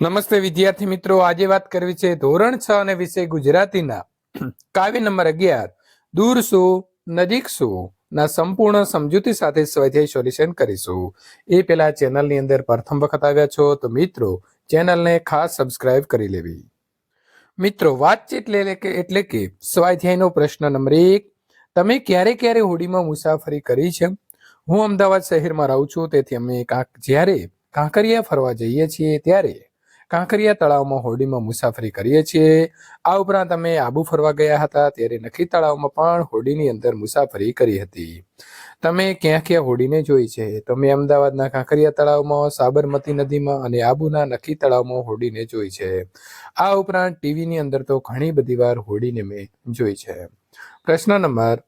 નમસ્તે વિદ્યાર્થી મિત્રો, આજે વાત કરવી છે ધોરણ છ અને વિષય ગુજરાતીના. કાવ્ય નંબર અગિયાર. દૂર શું, નજીક શું, ના સંપૂર્ણ સમજૂતી સાથે સ્વાધ્યાય સોલ્યુશન કરીશું. એ પેલા ચેનલની અંદર પ્રથમ વખત આવ્યા છો તો મિત્રો, ચેનલને ખાસ સબસ્ક્રાઇબ કરી લેવી. મિત્રો, વાતચીત લે એટલે કે સ્વાધ્યાયનો પ્રશ્ન નંબર એક. તમે ક્યારે ક્યારે હોડીમાં મુસાફરી કરી છે? હું અમદાવાદ શહેરમાં રહું છું, તેથી અમે કાંક જ્યારે કાંકરિયા ફરવા જઈએ છીએ ત્યારે કાંકરિયા તળાવમાં હોડીમાં મુસાફરી કરીએ છીએ. આ ઉપરાંત અમે આબુ ફરવા ગયા હતા, ત્યારે નખી તળાવમાં પણ હોડીની અંદર મુસાફરી કરી હતી. તમે ક્યાં ક્યાં હોડીને જોઈ છે? તો મેં અમદાવાદના કાંકરિયા તળાવમાં, સાબરમતી નદીમાં અને આબુના નખી તળાવમાં હોડીને જોઈ છે. આ ઉપરાંત ટીવીની અંદર તો ઘણી બધી વાર હોડીને મેં જોઈ છે. પ્રશ્ન નંબર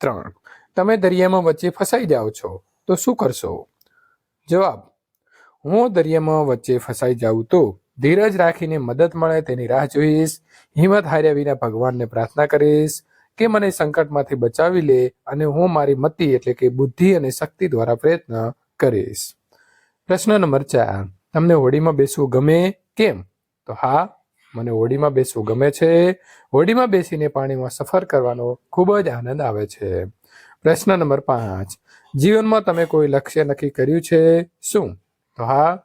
ત્રણ. તમે દરિયામાં વચ્ચે ફસાઈ જાઓ છો, તો શું કરશો? જવાબ હું દરિયામાં વચ્ચે ફસાઈ જાઉં તો ધીરજ રાખીને મદદ મળે તેની રાહ જોઈશ. હિંમત હાર્યા વિના ભગવાનને પ્રાર્થના કરીશ કે મને સંકટમાંથી બચાવી લે અને હું મારી મતિ એટલે કે બુદ્ધિ અને શક્તિ દ્વારા પ્રયત્ન કરીશ. પ્રશ્ન નંબર ચાર. તમને હોડીમાં બેસવું ગમે કેમ? તો હા, મને હોડીમાં બેસવું ગમે છે. હોડીમાં બેસીને પાણીમાં સફર કરવાનો ખૂબ જ આનંદ આવે છે. પ્રશ્ન નંબર પાંચ. જીવનમાં તમે કોઈ લક્ષ્ય નક્કી કર્યું છે? શું? તો હા,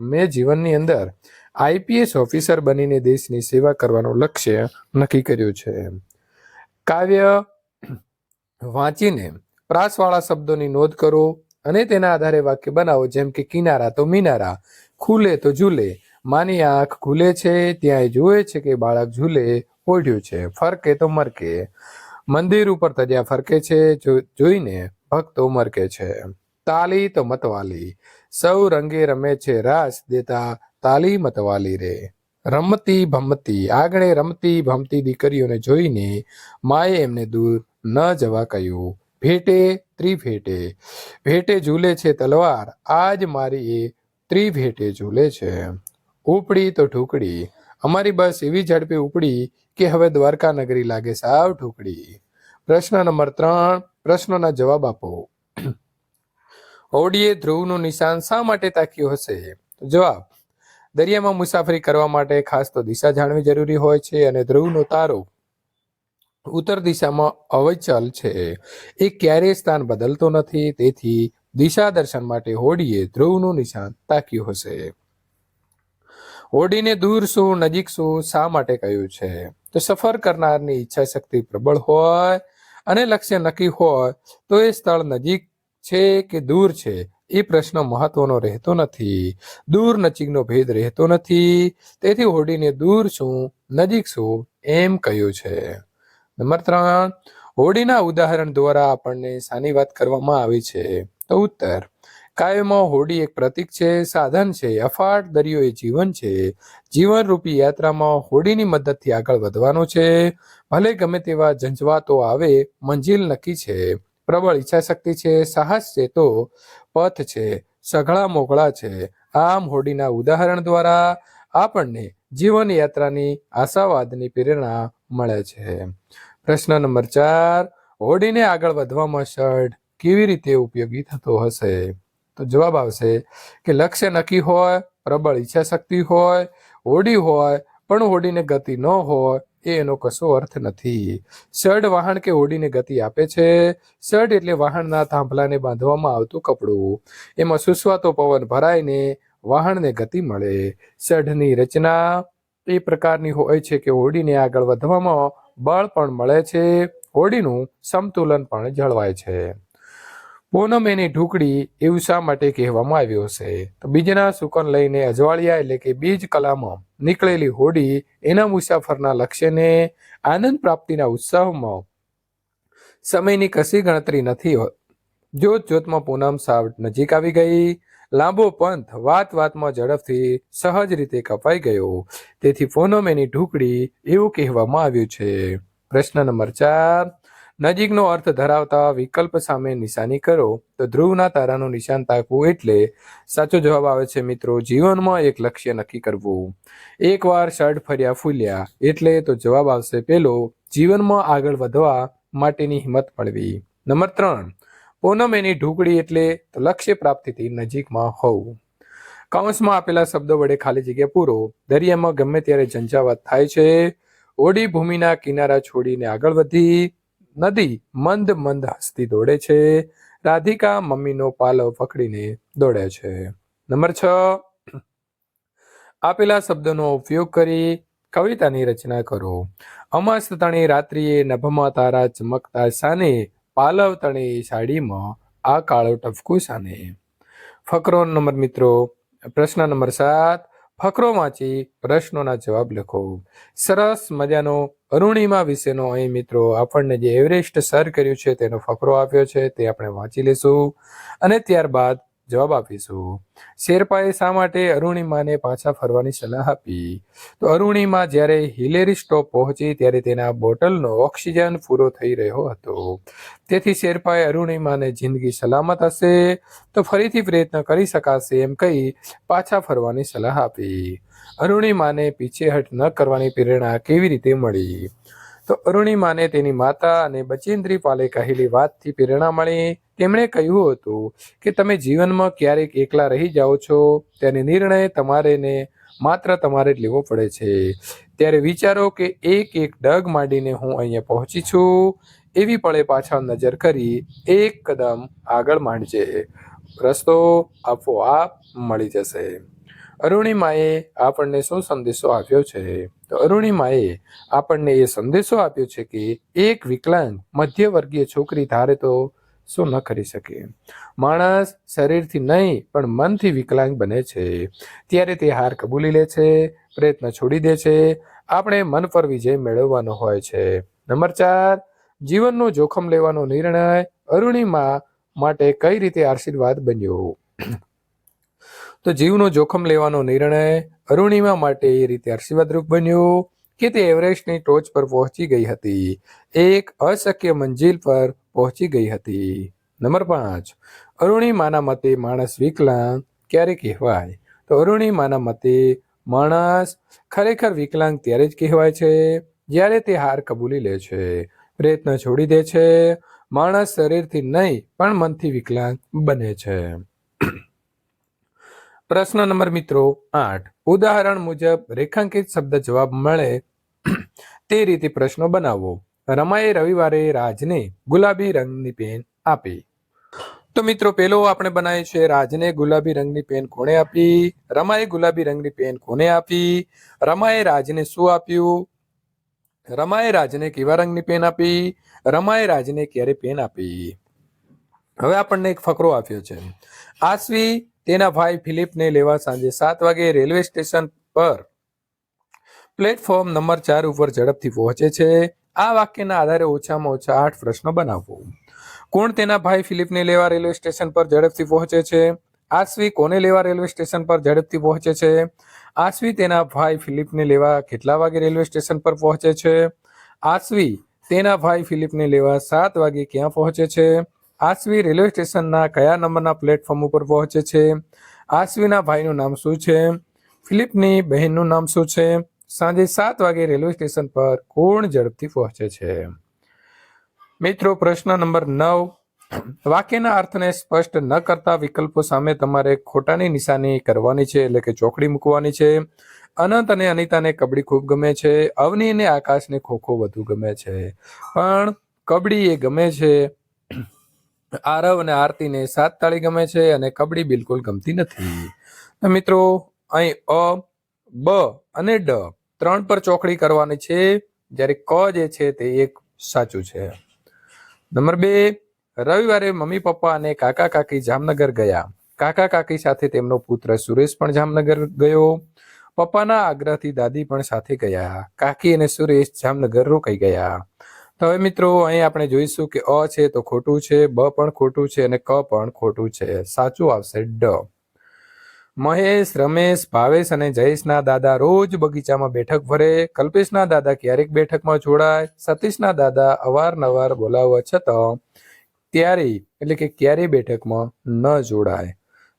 મેં જીવનની અંદર આઈપીએસ ઓફિસર બનીને દેશની સેવા કરવાનું લક્ષ્ય નક્કી કર્યું છે. કાવ્ય વાંચીને પ્રાસવાળા શબ્દોની નોંધ કરો અને તેના આધારે વાક્ય બનાવો, જેમ કે કિનારા તો મિનારા, ખુલે તો ઝૂલે, માની આંખ ખુલે છે ત્યાં જુએ છે કે બાળક ઝૂલે, ઓઢ્યું છે, ફરકે તો મરકે, મંદિર ઉપર તજ્યા ફરકે છે જોઈને ભક્તો મરકે છે. તાલી તો મતવાલી સૌ રંગે રમે છે રાસ દેતા તાલી મતવાલી રે. રમતી ભમતી આગળ રમતી ભમતી દીકરીઓને જોઈને માએ એમને દૂર ન જવા કહ્યું, ભેટે, ત્રિભેટે, ભેટે ઝૂલે છે તલવાર, આજ મારી એ ત્રિભેટે ઝૂલે છે. ઉપડી તો ઠુકડી અમારી બસ એવી ઝડપે ઉપડી કે હવે દ્વારકા નગરી લાગે સાવ ઠુકડી પ્રશ્ન નંબર ત્રણ, પ્રશ્નોના જવાબ આપો. હોડીએ ધ્રુવનું નિશાન શા માટે તાક્યું હશે? જવાબ, દરિયામાં મુસાફરી કરવા માટે ખાસ તો દિશા જાણવી જરૂરી હોય છે અને ધ્રુવનો તારો ઉત્તર દિશામાં અવચલ છે. એ ક્યારેય સ્થાન બદલતો નથી, તેથી દિશા દર્શન માટે હોડીએ ધ્રુવનું નિશાન તાક્યું હશે. હોડીને દૂર શું, નજીક શું, શા માટે કહ્યું છે? તો સફર કરનારની ઈચ્છા શક્તિ પ્રબળ હોય અને લક્ષ્ય નક્કી હોય, તો એ સ્થળ નજીક છે કે દૂર છે? એ પ્રશ્ન મહત્વનો રહેતો નથી. દૂર નજીકનો ભેદ રહેતો નથી. તેથી હોડીને દૂર શું નજીક શું એમ કહ્યું છે. નંબર ત્રણ, હોડીના ઉદાહરણ દ્વારા આપણને સાની વાત કરવામાં આવી છે. તો ઉત્તર કાવ્યમાં હોડી એક પ્રતીક છે, સાધન છે, અફાટ દરિયો એ જીવન છે. જીવનરૂપી યાત્રામાં હોડીની મદદથી આગળ વધવાનું છે. ભલે ગમે તેવા ઝંઝવાતો આવે, મંજિલ નક્કી છે. પ્રબળ ઈચ્છાશક્તિ છે, સાહસ છે તો પથ છે, સઘળા મોકળા છે. આમ હોડીના ઉદાહરણ દ્વારા આપણને જીવન યાત્રાની આશાવાદની પ્રેરણા મળે છે. પ્રશ્ન નંબર ચાર, હોડીને આગળ વધવામાં શર્ટ કેવી રીતે ઉપયોગી થતો હશે? તો જવાબ આવશે કે લક્ષ્ય નક્કી હોય, પ્રબળ ઈચ્છાશક્તિ હોય, હોડી હોય, પણ હોડીને ગતિ ન હોય એ એનો કશો અર્થ નથી. શર્ટ વાહન કે હોડીને ગતિ આપે છે? શર્ટ એટલે વાહનના થાંભલાને બાંધવામાં આવતું કપડું. એમાં સુસવાતો પવન ભરાઈને વાહનને ગતિ મળે. શઢની રચના એ પ્રકારની હોય છે કે હોડીને આગળ વધવામાં બળ પણ મળે છે. હોડીનું સમતુલન પણ જળવાય છે. પૂનમ એની ઢુકડી એવું શા માટે કહેવામાં આવ્યો છે? તો બીજના સુકન લઈને અજવાળિયા એટલે કે બીજ કલામાં નીકળેલી હોડી એના મુસાફરના લક્ષ્યને આનંદ પ્રાપ્તિના ઉત્સાહમાં સમયની કશી ગણતરી નથી. જોત જોતમાં પૂનમ સાવ નજીક આવી ગઈ. લાંબો પંથ વાત વાતમાં ઝડપથી સહજ રીતે કપાઈ ગયો. તેથી પૂનમ એની ઢુકડી એવું કહેવામાં આવ્યું છે. પ્રશ્ન નંબર ચાર. નજીકનો અર્થ ધરાવતા વિકલ્પ સામે નિશાની કરો, તો ધ્રુવના તારાનું નિશાન તાકવું એટલે સાચો જવાબ આવે છે મિત્રો, જીવનમાં એક લક્ષ્ય નક્કી કરવું. એકવાર શર્ટ ફર્યા ફૂલ્યા, એટલે તો જવાબ આવશે પેલો, જીવનમાં આગળ વધવા માટેની હિંમત મળવી. નંબર ત્રણ પૂનમ એની ઢૂકડી એટલે લક્ષ્ય પ્રાપ્તિથી નજીકમાં હોવું. કૌંસમાં આપેલા શબ્દો વડે ખાલી જગ્યા પૂરો. દરિયામાં ગમે ત્યારે ઝંઝાવાત થાય છે. ઓડી ભૂમિના કિનારા છોડીને આગળ વધી નદી મંદ મંદ હસતી દોડે છે. રાધિકા મમ્મીનો પાલવ પકડીને દોડે છે. નંબર છ. આપેલા શબ્દોનો ઉપયોગ કરી કવિતાની રચના કરો. અમાસ તણી રાત્રિએ નભમાં તારા ચમકતા સાને, પાલવ તણી સાડીમાં આ કાળો ટપકું સાને. ફકરો નંબર મિત્રો, પ્રશ્ન નંબર સાત. ફકરો વાંચી પ્રશ્નોના જવાબ લખો. સરસ મજાનો અરુણિમા વિશેનો અહીં મિત્રો આપણને જે એવરેસ્ટ સર કર્યું છે તેનો ફકરો આપ્યો છે તે આપણે વાંચી લઈશું. અને ત્યારબાદ જવાબ આપીશું. શેરપાએ શા માટે અરુણિમાને પાછા ફરવાની સલાહ આપી? તો અરુણિમા જ્યારે હિલેરી સ્ટોપ પહોંચી ત્યારે તેના બોટલનો ઓક્સિજન પૂરો થઈ રહ્યો હતો. તેથી શેરપાએ અરુણિમાને જિંદગી સલામત હશે તો ફરીથી પ્રયત્ન કરી શકાશે એમ કહી પાછા ફરવાની સલાહ આપી. અરુણિમાને પીછેહટ ન કરવાની પ્રેરણા કેવી રીતે મળી? તો અરુણિમાને તેની માતા અને બચેન્દ્રી પાલે કહેલી વાતથી પ્રેરણા મળી. તેમણે કહ્યું હતું કે તમે જીવનમાં ક્યારેક એકલા રહી જાઓ છો, ત્યારે નિર્ણય તમારે ને માત્ર તમારે જ લેવો પડે છે. ત્યારે વિચારો કે એક એક ડગ માંડીને હું અહીંયા પહોંચી છું, એવી પળે પાછળ નજર કરી એક કદમ આગળ માંડજે. રસ્તો આપોઆપ મળી જશે. અરુણિમાએ આપણને શું સંદેશો આપ્યો છે? તો અરુણિમાએ આપણને એ સંદેશો આપ્યો છે કે એક વિકલાંગ મધ્યવર્ગીય છોકરી ધારે તો શું ન કરી શકે? માણસ શરીરથી નહીં, પણ મનથી વિકલાંગ બને છે. ત્યારે તે હાર કબૂલી લે છે, પ્રયત્ન છોડી દે છે. આપણે મન પર વિજય મેળવવાનો હોય છે. નંબર ચાર, જીવનનું જોખમ લેવાનો નિર્ણય અરુણિમા માટે કઈ રીતે આશીર્વાદ બન્યો? તો જીવનો જોખમ લેવાનો નિર્ણય અરુણિમા માટે એ રીતે આશીર્વાદરૂપ બન્યો કે તે એવરેસ્ટની ટોચ પર પહોંચી ગઈ હતી. એક અશક્ય મંજિલ પર પહોંચી ગઈ હતી. નંબર પાંચ અરુણિમાના મતે માણસ વિકલાંગ ક્યારે કહેવાય. તો અરુણિમાના મતે માણસ ખરેખર વિકલાંગ ત્યારે જ કહેવાય છે, જ્યારે તે હાર કબૂલી લે છે, પ્રયત્ન છોડી દે છે, માણસ શરીરથી નહીં, પણ મનથી વિકલાંગ બને છે. પ્રશ્ન નંબર મિત્રો આઠ, ઉદાહરણ મુજબ રેખાંકિત શબ્દ જવાબ મળે તે રીતે પ્રશ્નો બનાવો. રમાએ રવિવારે રાજને ગુલાબી રંગની પેન આપી. તો મિત્રો, પેલો આપણે બનાવ્યો છે રાજને ગુલાબી રંગની પેન કોણે આપી? રમાએ ગુલાબી રંગની પેન કોને આપી? રમાએ રાજને શું આપ્યું? રમાએ રાજને કેવા રંગની પેન આપી? રમાએ રાજને ક્યારે પેન આપી? હવે આપણને એક ફકરો આપ્યો છે. આસવી તેના ભાઈ ફિલિપને લેવા સાંજે સાત વાગે રેલવે સ્ટેશન પર પ્લેટફોર્મ નંબર ચાર ઉપર ઝડપથી પહોંચે છે. આ વાક્યના આધારે ઓછામાં ઓછા આઠ પ્રશ્નો બનાવો કોણ તેના ભાઈ ફિલિપને લેવા રેલવે સ્ટેશન પર ઝડપથી પહોંચે છે? આશવી કોને લેવા રેલવે સ્ટેશન પર ઝડપથી પહોંચે છે? આશવી તેના ભાઈ ફિલિપને લેવા કેટલા વાગે રેલવે સ્ટેશન પર પહોંચે છે? આશ્વી તેના ભાઈ ફિલિપને લેવા સાત વાગે ક્યાં પહોંચે છે? આશ્વી રેલવે સ્ટેશનના કયા નંબરના પ્લેટફોર્મ ઉપર પહોંચે છે? આશવીના ભાઈનું નામ શું છે? ફિલિપની બહેનનું નામ શું છે? સાંજે સાત વાગે રેલવે સ્ટેશન પર કોણ ઝડપથી પહોંચે છે? મિત્રો, પ્રશ્ન નંબર નવ. વાક્યના અર્થને સ્પષ્ટ ન કરતા વિકલ્પો સામે તમારે ખોટાની નિશાની કરવાની છે, એટલે કે ચોકડી મૂકવાની છે. અનંત અને અનિતાને કબડ્ડી ખૂબ ગમે છે, અવની અને આકાશને ખોખો વધુ ગમે છે. પણ કબડ્ડી એ ગમે છે. આરવ અને આરતીને સાત તાળી ગમે છે અને કબડ્ડી બિલકુલ ગમતી નથી. મિત્રો, અહીં અ, બ અને ડ. ત્રણ પર ચોકડી કરવાની છે. જ્યારે ક જે છે તે એક સાચું છે. નંબર બે, રવિવારે મમ્મી, પપ્પા અને કાકા, કાકી જામનગર ગયા. કાકા, કાકી સાથે તેમનો પુત્ર સુરેશ પણ જામનગર ગયો. પપ્પાના આગ્રહથી દાદી પણ સાથે ગયા. કાકી અને સુરેશ જામનગર રોકાઈ ગયા. તો હવે મિત્રો, અહીં આપણે જોઈશું કે અ છે તો ખોટું છે, બ પણ ખોટું છે અને ક પણ ખોટું છે. સાચું આવશે ડ. મહેશ, રમેશ, ભાવેશ અને જયેશના દાદા રોજ બગીચામાં બેઠક ભરે. કલ્પેશના દાદા ક્યારેક બેઠકમાં જોડાય. સતીશના દાદા અવારનવાર બોલાવવા છતાં ત્યારે, એટલે કે ક્યારેય બેઠકમાં ન જોડાય.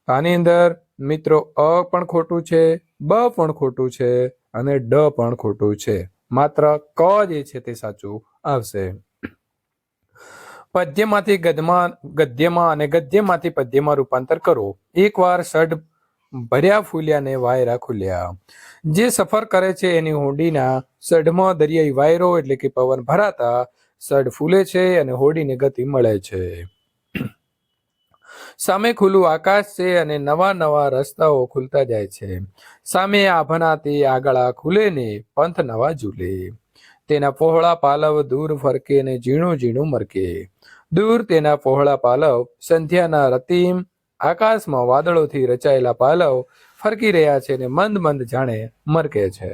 આની અંદર મિત્રો અ પણ ખોટું છે, બ પણ ખોટું છે અને ડ પણ ખોટું છે. માત્ર ક જે છે તે સાચું આવશે. પદ્યમાંથી ગદ્યમાં ગદ્યમાં અને ગદ્યમાંથી પદ્યમાં રૂપાંતર કરો. એકવાર ષડ ભર્યા ફૂલ્યા ને વાયરા ખુલ્યા. જે સફર કરે છે એની હોડીના સઢમાં દરિયાઈ વાયરો એટલે કે પવન ભરાતા સઢ ફૂલે છે અને હોડીને ગતિ મળે છે. સામે ખુલ્લું આકાશ છે અને નવા નવા રસ્તાઓ ખુલતા જાય છે. સામે આભના તે આગળ ખુલે ને પંથ નવા ઝૂલે. તેના પહોળા પાલવ દૂર ફરકે ને ઝીણું ઝીણું મરકે. દૂર તેના પહોળા પાલવ સંધ્યાના રતીમ આકાશમાં વાદળોથી રચાયેલા પાલવ ફરકી રહ્યા છે ને મંદ મંદ જાણે મરકે છે.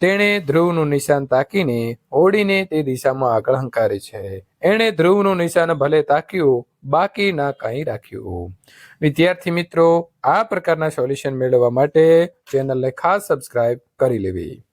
તેણે ધ્રુવનું નિશાન તાકીને ઓડીને તે દિશામાં આગળ હંકારે છે. એણે ધ્રુવનું નિશાન ભલે તાક્યું, બાકી ના કંઈ રાખ્યું. વિદ્યાર્થી મિત્રો, આ પ્રકારના સોલ્યુશન મેળવવા માટે ચેનલને ખાસ સબસ્ક્રાઇબ કરી લેવી.